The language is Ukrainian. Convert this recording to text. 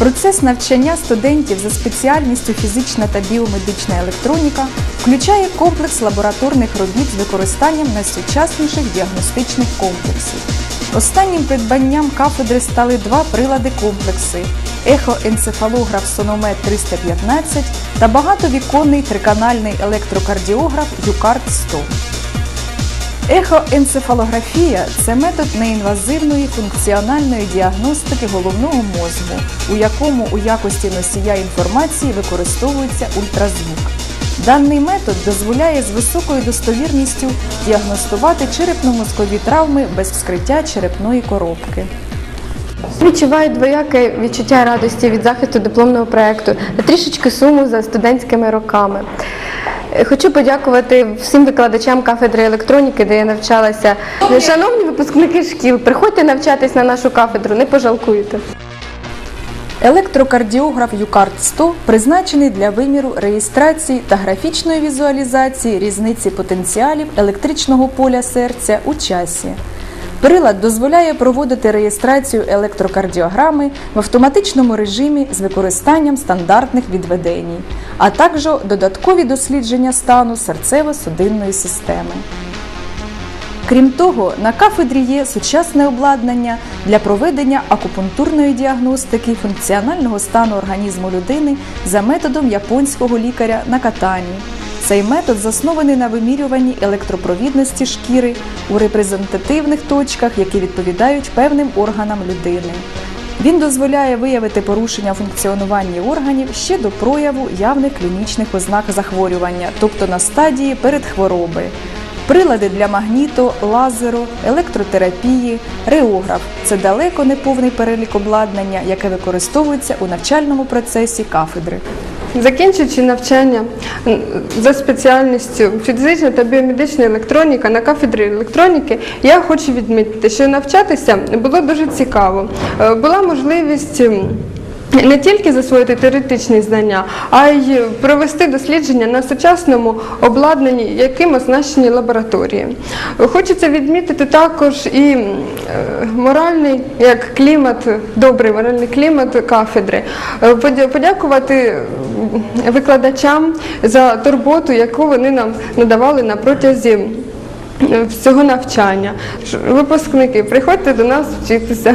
Процес навчання студентів за спеціальністю фізична та біомедична електроніка включає комплекс лабораторних робіт з використанням найсучасніших діагностичних комплексів. Останнім придбанням кафедри стали два прилади комплекси ехоенцефалограф Сономет 315 та багатовіконний триканальний електрокардіограф Юкарт 100. Ехоенцефалографія це метод неінвазивної функціональної діагностики головного мозку, у якому у якості носія інформації використовується ультразвук. Даний метод дозволяє з високою достовірністю діагностувати черепно-мозкові травми без вскриття черепної коробки. Відчуваю двояке відчуття радості від захисту дипломного проєкту та трішечки суму за студентськими роками. Е, Хочу подякувати всім викладачам кафедри електроніки, де я навчалася. Шановні випускники шкіл, приходьте навчатись на нашу кафедру, не пожалкуєте. Електрокардіограф Юкарт 100 призначений для виміру реєстрації та графічної візуалізації різниці потенціалів електричного поля серця у часі. Прилад дозволяє проводити реєстрацію електрокардіограми в автоматичному режимі з використанням стандартних відведень, а також додаткові дослідження стану серцево-судинної системи. Крім того, на кафедрі є сучасне обладнання для проведення акупунктурної діагностики функціонального стану організму людини за методом японського лікаря Накатані. Цей метод заснований на вимірюванні електропровідності шкіри у репрезентативних точках, які відповідають певним органам людини. Він дозволяє виявити порушення функціонування органів ще до прояву явних клінічних ознак захворювання, тобто на стадії передхвороби. Прилади для магніто, лазеру, електротерапії, реограф це далеко не повний перелік обладнання, яке використовується у навчальному процесі кафедри. Закінчуючи навчання за спеціальністю фізична та біомедична електроніка на кафедрі електроніки, я хочу відмітити, що навчатися було дуже цікаво. Е, Була можливість. Не тільки засвоїти теоретичні знання, а й провести дослідження на сучасному обладнанні, яким оснащені лабораторії. Хочеться відмітити також і е, моральний як клімат, добрий моральний клімат кафедри. Е, Подякувати викладачам за турботу, яку вони нам надавали на протязі всього навчання. Випускники, приходьте до нас вчитися.